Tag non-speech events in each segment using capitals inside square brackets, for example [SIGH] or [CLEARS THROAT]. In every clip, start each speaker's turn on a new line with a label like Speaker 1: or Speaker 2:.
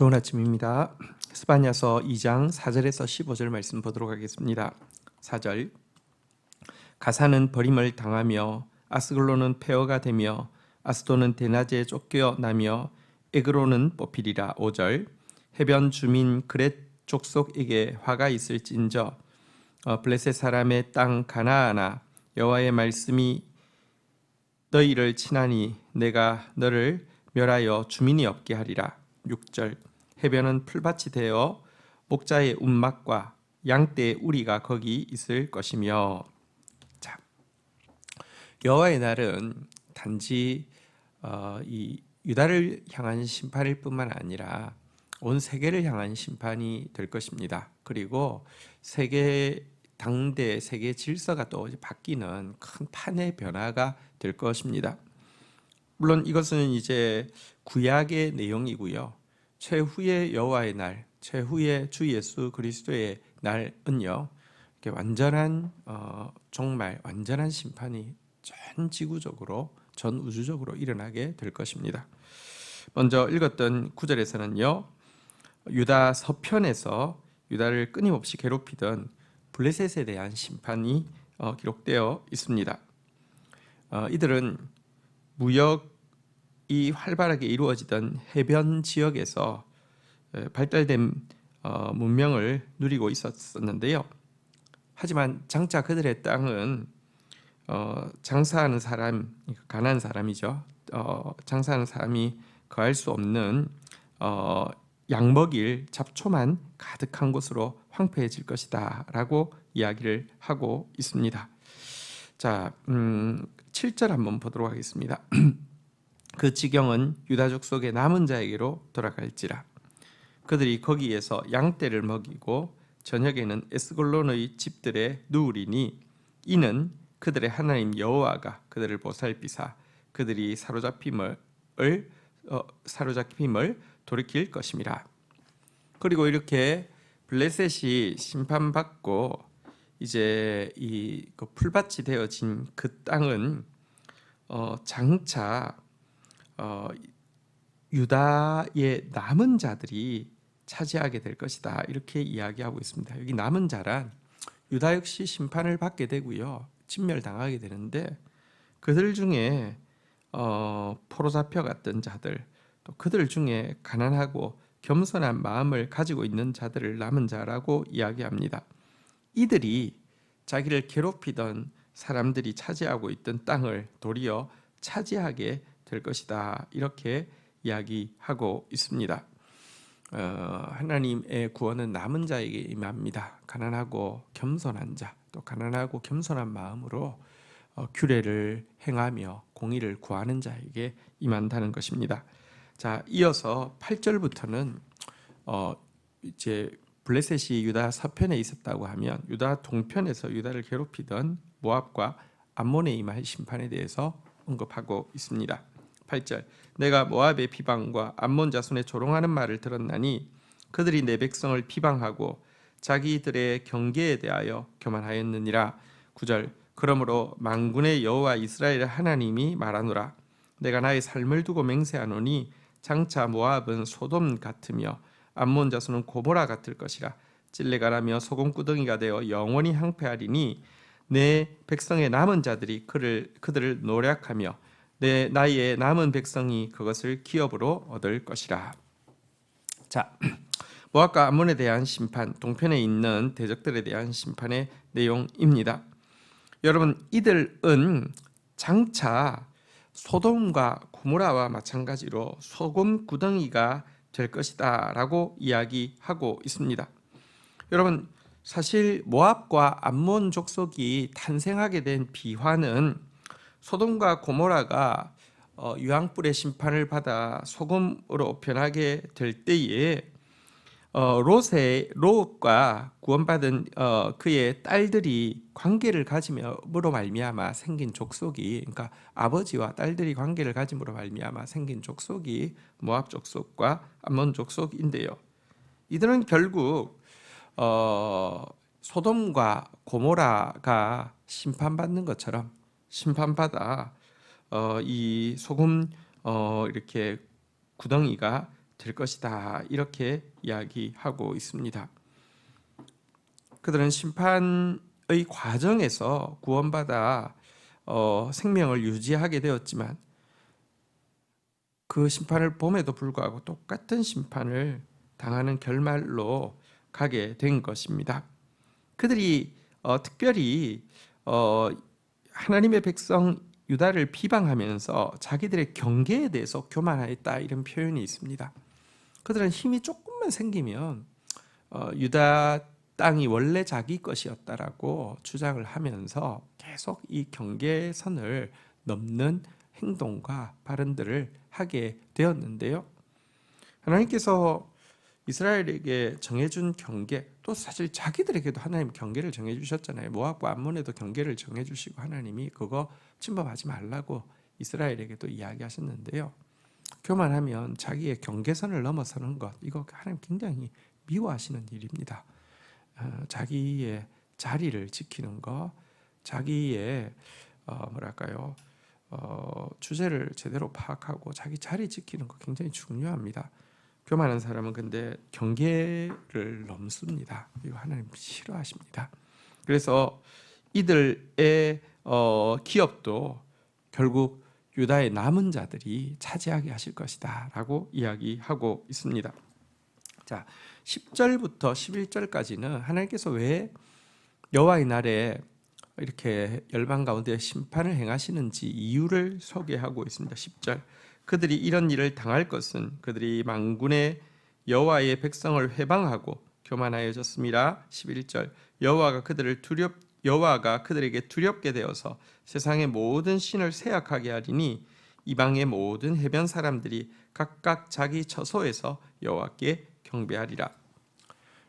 Speaker 1: 좋은 아침입니다. 스바냐서 2장 4절에서 15절 말씀 보도록 하겠습니다. 4절. 가사는 버림을 당하며 아스글로는 폐허가 되며 아스도는 대낮에 쫓겨나며 에그로는 뽑히리라. 5절. 해변 주민 그렛 족속에게 화가 있을진저 어, 블레셋 사람의 땅 가나아나 여호와의 말씀이 너희를 친하니 내가 너를 멸하여 주민이 없게 하리라. 6절 해변은 풀밭이 되어 목자의 운막과 양떼의 우리가 거기 있을 것이며 자 여호와의 날은 단지 어, 이 유다를 향한 심판일 뿐만 아니라 온 세계를 향한 심판이 될 것입니다. 그리고 세계 당대 세계 질서가 또 바뀌는 큰 판의 변화가 될 것입니다. 물론 이것은 이제 구약의 내용이고요. 최후의 여호와의 날, 최후의 주 예수 그리스도의 날은요. 이렇게 완전한 어, 정말 완전한 심판이 전 지구적으로 전 우주적으로 일어나게 될 것입니다. 먼저 읽었던 구절에서는요. 유다 서편에서 유다를 끊임없이 괴롭히던 블레셋에 대한 심판이 어, 기록되어 있습니다. 어, 이들은 무역 이 활발하게 이루어지던 해변 지역에서 에, 발달된 어, 문명을 누리고 있었는데요. 하지만 장차 그들의 땅은 어, 장사하는 사람, 가난 사람이죠. 어, 장사하는 사람이 거할 수 없는 어, 양먹일 잡초만 가득한 곳으로 황폐해질 것이다라고 이야기를 하고 있습니다. 자, 음, 7절 한번 보도록 하겠습니다. [CLEARS THROAT] 그 지경은 유다족 속의 남은 자에게로 돌아갈지라. 그들이 거기에서 양떼를 먹이고 저녁에는 에스골론의 집들에 누우리니 이는 그들의 하나님 여호와가 그들을 보살피사 그들이 사로잡힘을 어, 사로잡힘을 돌이킬 것임이라. 그리고 이렇게 블레셋이 심판받고 이제 이그 풀밭이 되어진 그 땅은 어, 장차 어, 유다의 남은 자들이 차지하게 될 것이다 이렇게 이야기하고 있습니다. 여기 남은 자란 유다 역시 심판을 받게 되고요 진멸당하게 되는데 그들 중에 어, 포로 잡혀갔던 자들 또 그들 중에 가난하고 겸손한 마음을 가지고 있는 자들을 남은 자라고 이야기합니다. 이들이 자기를 괴롭히던 사람들이 차지하고 있던 땅을 도리어 차지하게 될 것이다. 이렇게 이야기하고 있습니다. 어, 하나님의 구원은 남은 자에게 임합니다. 가난하고 겸손한 자, 또 가난하고 겸손한 마음으로 어, 규례를 행하며 공의를 구하는 자에게 임한다는 것입니다. 자, 이어서 8절부터는 어, 이제 블레셋이 유다 서편에 있었다고 하면 유다 동편에서 유다를 괴롭히던 모압과 암몬에 임할 심판에 대해서 언급하고 있습니다. 8절 내가 모압의 비방과 암몬 자손의 조롱하는 말을 들었나니 그들이 내 백성을 비방하고 자기들의 경계에 대하여 교만하였느니라. 9절 그러므로 만군의 여호와 이스라엘 하나님이 말하노라. 내가 나의 삶을 두고 맹세하노니 장차 모압은 소돔 같으며 암몬 자손은 고보라 같을 것이라. 찔레가라며 소금구덩이가 되어 영원히 항폐하리니 내 백성의 남은 자들이 그를 그들을 노략하며 내 나이의 남은 백성이 그것을 기업으로 얻을 것이라. 자, [CLEARS THROAT] 모압과 암몬에 대한 심판, 동편에 있는 대적들에 대한 심판의 내용입니다. 여러분, 이들은 장차 소돔과 구무라와 마찬가지로 소금 구덩이가 될 것이다라고 이야기하고 있습니다. 여러분 사실 모압과 암몬 족속이 탄생하게 된 비화는 소돔과 고모라가 어, 유황불의 심판을 받아 소금으로 변하게 될 때에 어, 롯의 롯과 구원받은 어, 그의 딸들이 관계를 가짐으로 말미암아 생긴 족속이 그러니까 아버지와 딸들이 관계를 가짐으로 말미암아 생긴 족속이 모압 족속과 암몬 족속인데요. 이들은 결국 어, 소돔과 고모라가 심판받는 것처럼 심판받아 어, 이 소금 어, 이렇게 구덩이가 될 것이다. 이렇게 이야기하고 있습니다. 그들은 심판의 과정에서 구원받아 어, 생명을 유지하게 되었지만 그 심판을 봄에도 불구하고 똑같은 심판을 당하는 결말로 가게 된 것입니다. 그들이 어, 특별히 어, 하나님의 백성 유다를 비방하면서 자기들의 경계에 대해서 교만하였다 이런 표현이 있습니다. 그들은 힘이 조금만 생기면 어, 유다 땅이 원래 자기 것이었다라고 주장을 하면서 계속 이 경계선을 넘는 행동과 발언들을 하게 되었는데요. 하나님께서 이스라엘에게 정해준 경계 또 사실 자기들에게도 하나님 경계를 정해주셨잖아요. 모압과 암몬에도 경계를 정해주시고 하나님이 그거 침범하지 말라고 이스라엘에게도 이야기하셨는데요. 교만하면 자기의 경계선을 넘어서는 것 이거 하나님 굉장히 미워하시는 일입니다. 어, 자기의 자리를 지키는 것, 자기의 어, 뭐랄까요 어, 주제를 제대로 파악하고 자기 자리 지키는 거 굉장히 중요합니다. 교만한 사람은 근데 경계를 넘습니다. 이거 하나님 싫어하십니다. 그래서 이들의 어, 기업도 결국 유다의 남은 자들이 차지하게 하실 것이다라고 이야기하고 있습니다. 자, 10절부터 11절까지는 하나님께서 왜 여호와의 날에 이렇게 열방 가운데 심판을 행하시는지 이유를 소개하고 있습니다. 10절. 그들이 이런 일을 당할 것은 그들이 망군의 여호와의 백성을 회방하고 교만하여졌습니다. 11절. 여호와가 그들을 두렵 여호와가 그들에게 두렵게 되어서 세상의 모든 신을 세약하게 하리니 이방의 모든 해변 사람들이 각각 자기 처소에서 여호와께 경배하리라.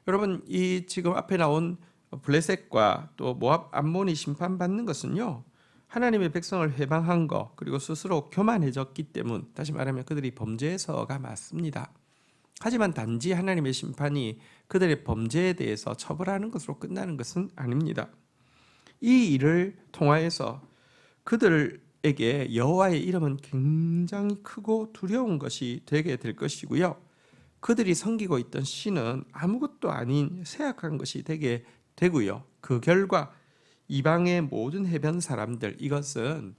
Speaker 1: 여러분 이 지금 앞에 나온 블레셋과 또 모압 암몬이 심판받는 것은요. 하나님의 백성을 회방한 거 그리고 스스로 교만해졌기 때문 다시 말하면 그들이 범죄에서가 맞습니다. 하지만 단지 하나님의 심판이 그들의 범죄에 대해서 처벌하는 것으로 끝나는 것은 아닙니다. 이 일을 통하여서 그들에게 여호와의 이름은 굉장히 크고 두려운 것이 되게 될 것이고요. 그들이 섬기고 있던 신은 아무것도 아닌 쇠약한 것이 되게 되고요. 그 결과 이방의 모든 해변 사람들 이것은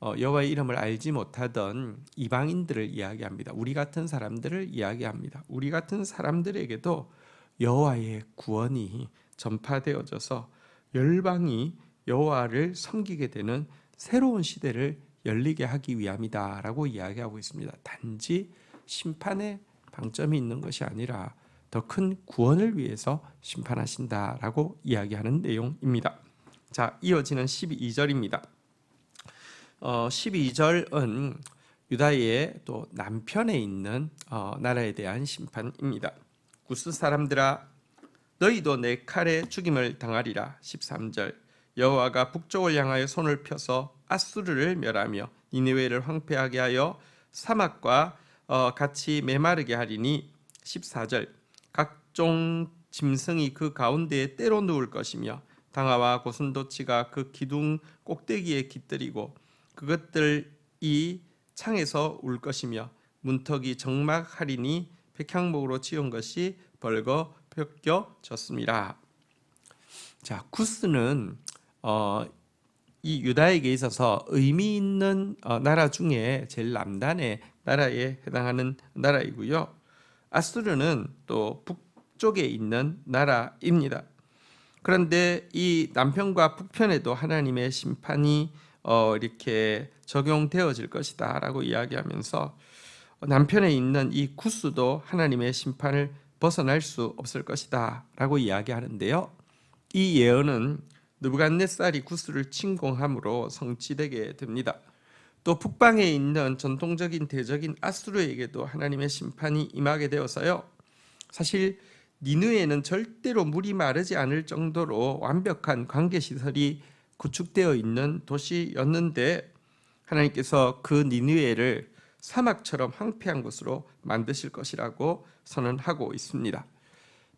Speaker 1: 어, 여호와의 이름을 알지 못하던 이방인들을 이야기합니다. 우리 같은 사람들을 이야기합니다. 우리 같은 사람들에게도 여호와의 구원이 전파되어져서 열방이 여호와를 섬기게 되는 새로운 시대를 열리게 하기 위함이다라고 이야기하고 있습니다. 단지 심판의 방점이 있는 것이 아니라 더 큰 구원을 위해서 심판하신다라고 이야기하는 내용입니다. 자, 이어지는 12절입니다. 어, 12절은 유다의 또 남편에 있는 어, 나라에 대한 심판입니다. 구스 사람들아 너희도 내 칼에 죽임을 당하리라. 13절 여호와가 북쪽을 향하여 손을 펴서 아수르를 멸하며 니느웨를 황폐하게 하여 사막과 어, 같이 메마르게 하리니 14절 각종 짐승이 그 가운데에 때로 누울 것이며 당아와 고슴도치가 그 기둥 꼭대기에 깃들이고 그것들이 창에서 울 것이며 문턱이 정막하리니 백향목으로 지은 것이 벌거 벗겨졌습니다. 자, 구스는 어, 이 유다에게 있어서 의미 있는 어, 나라 중에 제일 남단의 나라에 해당하는 나라이고요. 아수르는 또 북쪽에 있는 나라입니다. 그런데 이 남편과 북편에도 하나님의 심판이 어, 이렇게 적용되어질 것이다라고 이야기하면서 남편에 있는 이 구스도 하나님의 심판을 벗어날 수 없을 것이다라고 이야기하는데요. 이 예언은 느부갓네살이 구스를 침공함으로 성취되게 됩니다. 또 북방에 있는 전통적인 대적인 아수르에게도 하나님의 심판이 임하게 되어서요. 사실 니느에는 절대로 물이 마르지 않을 정도로 완벽한 관계 시설이 구축되어 있는 도시였는데 하나님께서 그 니느웨를 사막처럼 황폐한 곳으로 만드실 것이라고 선언하고 있습니다.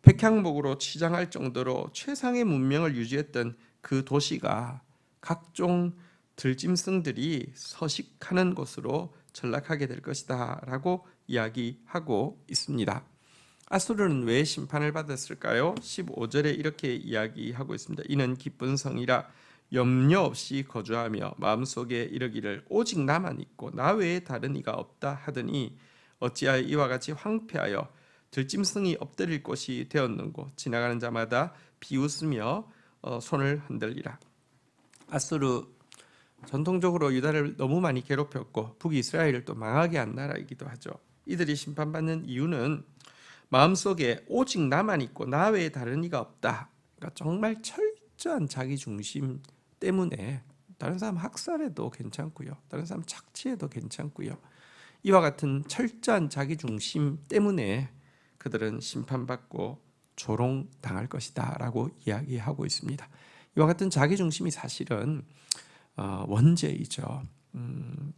Speaker 1: 백향목으로 치장할 정도로 최상의 문명을 유지했던 그 도시가 각종 들짐승들이 서식하는 곳으로 전락하게 될 것이다라고 이야기하고 있습니다. 아수르는 왜 심판을 받았을까요? 15절에 이렇게 이야기하고 있습니다. 이는 기쁜 성이라 염려 없이 거주하며 마음속에 이르기를 오직 나만 있고 나 외에 다른 이가 없다 하더니 어찌하여 이와 같이 황폐하여 들짐승이 엎드릴 곳이 되었는고 지나가는 자마다 비웃으며 어, 손을 흔들리라. 아수르 전통적으로 유다를 너무 많이 괴롭혔고 북이스라엘을 또 망하게 한 나라이기도 하죠. 이들이 심판받는 이유는 마음속에 오직 나만 있고 나 외에 다른 이가 없다. 그러니까 정말 철저한 자기 중심 때문에 다른 사람 학살해도 괜찮고요. 다른 사람 착취해도 괜찮고요. 이와 같은 철저한 자기 중심 때문에 그들은 심판받고 조롱당할 것이다라고 이야기하고 있습니다. 이와 같은 자기 중심이 사실은 어, 원죄이죠. 음,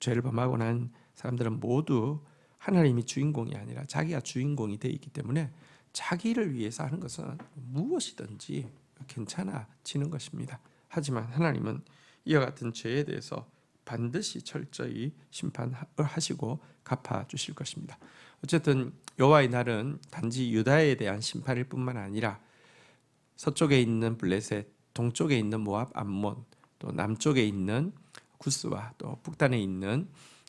Speaker 1: 죄를 범하고 난 사람들은 모두 하나님이 주인공이 아니라 자기가 주인공이 되어 있기 때문에 자기를 위해서 하는 것은 무엇이든지 괜찮아지는 것입니다. 하지만 하나님은 이와 같은 죄에 대해서 반드시 철저히 심판하시고 갚아 주실 것입니다. 어쨌든 여호와의 날은 단지 유다에 대한 심판일 뿐만 아니라 서쪽에 있는 블레셋, 동쪽에 있는 모압, 암몬, 또 남쪽에 있는 구스와 또 북단에 있는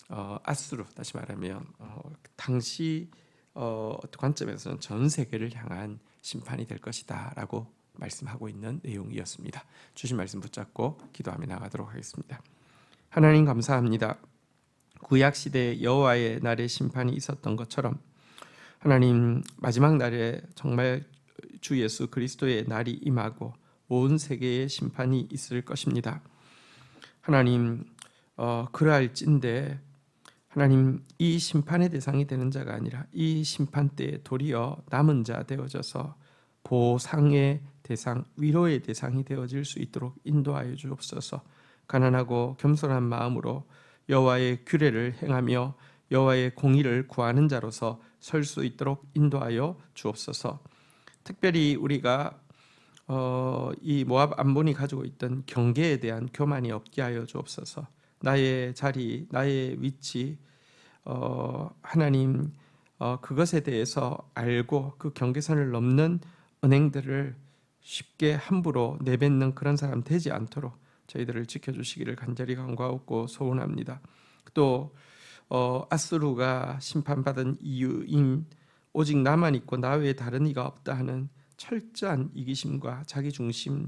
Speaker 1: 어, 아수르 다시 말하면 어, 당시 어, 관점에서는 전 세계를 향한 심판이 될 것이다라고 말씀하고 있는 내용이었습니다. 주신 말씀 붙잡고 기도하며 나가도록 하겠습니다. 하나님 감사합니다. 구약 시대 여호와의 날에 심판이 있었던 것처럼 하나님 마지막 날에 정말 주 예수 그리스도의 날이 임하고 온 세계에 심판이 있을 것입니다. 하나님 어, 그러할진데 하나님 이 심판의 대상이 되는 자가 아니라 이 심판 때에 도리어 남은 자 되어져서 보상의 대상, 위로의 대상이 되어질 수 있도록 인도하여 주옵소서. 가난하고 겸손한 마음으로 여호와의 규례를 행하며 여호와의 공의를 구하는 자로서 설 수 있도록 인도하여 주옵소서. 특별히 우리가 어, 이 모압 암몬이 가지고 있던 경계에 대한 교만이 없게 하여 주옵소서. 나의 자리, 나의 위치, 어, 하나님 어, 그것에 대해서 알고 그 경계선을 넘는 은행들을 쉽게 함부로 내뱉는 그런 사람 되지 않도록 저희들을 지켜주시기를 간절히 간구하고 소원합니다. 또 어, 아스루가 심판받은 이유인 오직 나만 있고 나 외에 다른 이가 없다 하는 철저한 이기심과 자기 중심의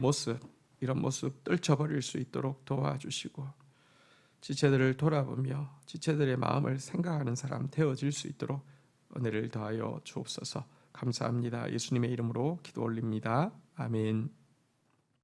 Speaker 1: 모습 이런 모습 떨쳐버릴 수 있도록 도와주시고 지체들을 돌아보며 지체들의 마음을 생각하는 사람 되어질 수 있도록 은혜를 더하여 주옵소서 감사합니다. 예수님의 이름으로 기도 올립니다. 아멘.